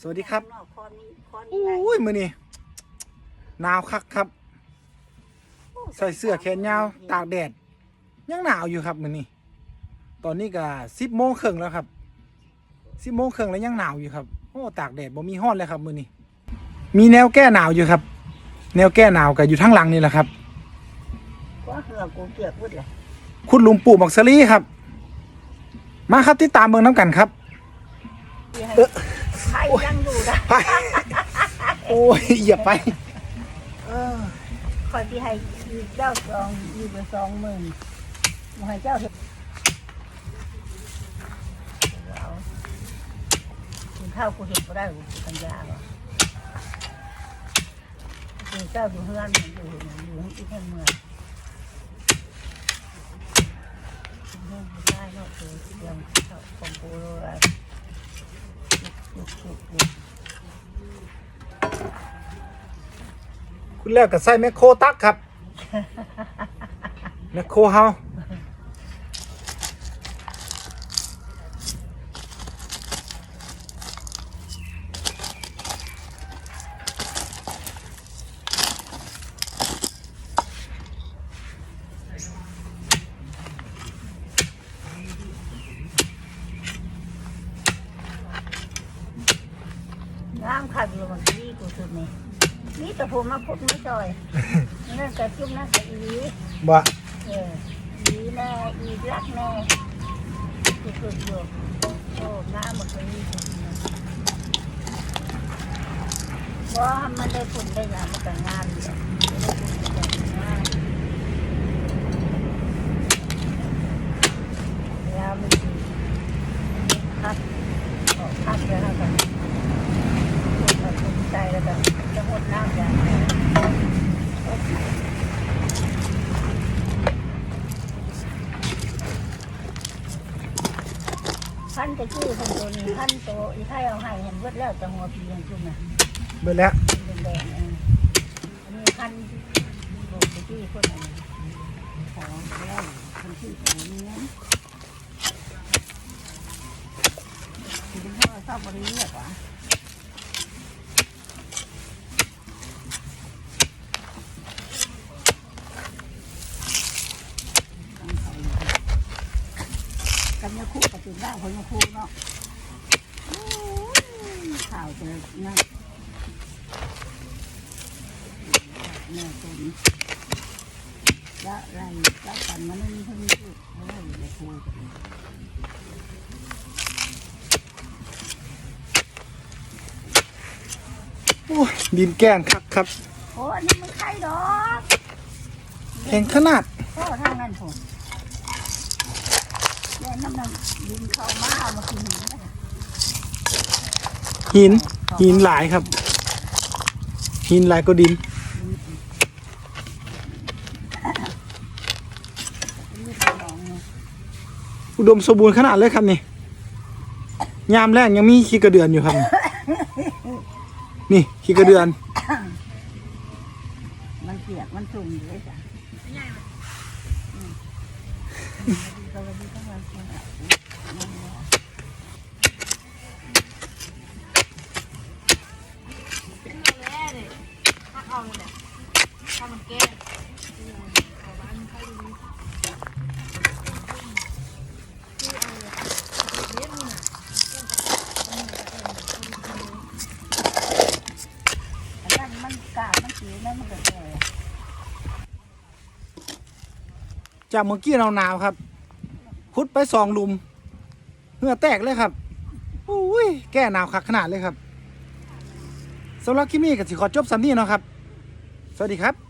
สวัสดีครับนอกคอนนี้คอนโอนี้ไหน้ยมื้อนี้หนาวคักครับ ใส่เสื้อแขนยาวตากแดด ยังหนาวอยู่ครับมื้อนี้ตอนนี้ก็10โมงครึ่งแล้วครับ10โมงครึ่งแล้วยังหนาวอยู่ครับโอ้ตากแดดบ่มีฮ้อนเลยครับมื้อนี้มีแนวแก้หนาวอยู่ครับ แนวแก้หนาวก็อยู่ทางหลังนี่แหละครับก็เหือกูเกียกพูดเลยคุณลุงปู่บักสลีครับ มาครับที่ตามเมืองน้ำกันครับ ที่ให้เออใครยังอยู่นะไปโอ้ยอย่าไปเออคอยที่ให้เจ้าสองอยู่ไปสองหมื่นบ่ให้เจ้าเห็นเอากินข้าวกูเห็นก็ได้กูกินปัญญาหรอกินเจ้าอยู่เฮือนอยู่อยู่อยู่ที่เพื่อนเมืองกินเฮือนไม่ได้เนาะคือเรื่องข้าวของกูเลยจุกจุกจุก คุณแล้วก็ใส่แมคโครตักครับ แมคโครเฮา น้ำขัดอยู่มันดีกูสุดนี่นี่แต่ผมมาพุดไม่จอยนั่นกระจุ่มนั่นกระอีบ่เอออีแน่อีรักแน่กูสุดอยู่โอ้น้ำมันก็ดีเพราะมันได้ผลได้งานมันก็งานอยู่ได้ผลได้งานแล้วมันคัดออกคัดแล้วกัน ตัดสินใจแล้วก็จะหดน้ำอย่างไร พันจะชื่อพันตัวนี้พันตัวอีไทยเอาให้เห็นเบิดแล้วแต่หัวปีอย่างจุ่มน่ะเบิดแล้วเป็นแดงๆเอออันนี้พันโบกไปที่คนอันนี้ของแล้วพันที่ของนี้นะถึงพ่อชอบบริเวณวะ ยาคู่กับจุดได้คนยาคู่เนาะข่าวจะนั่นแม่ตุนละไรละปันมันไม่มีเพิ่งพูดเพราะว่าอยู่กันโอ้ยดินแก้นครับครับ โอ้อันนี้มันไข่ดอกแข็งขนาดก็ทางนั้นผม แล้วน้ำมันดินเข้ามาเอามากินหินนะหิน หินหลายครับ หินหลายก็ดินนี่เป็นหนองเนี่ยอุดมสมบูรณ์ขนาดเลยครับนี่ยามแรกยังมีขี้กระเดือนอยู่ครับ นี่ขี้กระเดือน มันเปียกมันสุ่มอยู่เลยจ้ะ มันกามันแก้เอาบ้านใครดูที่เอาเลยเลี้ยงนี่นะอันนั้นมันกาดมันสีนั่นมันก็สวย จากเมื่อกี้เราหนาวครับขุดไปสองลุมเหงื่อแตกเลยครับอุ้ยแก้หนาวคักขนาดเลยครับสำหรับคลิปนี้ก็สิขอจบสำนี้เนาะครับ สวัสดีครับ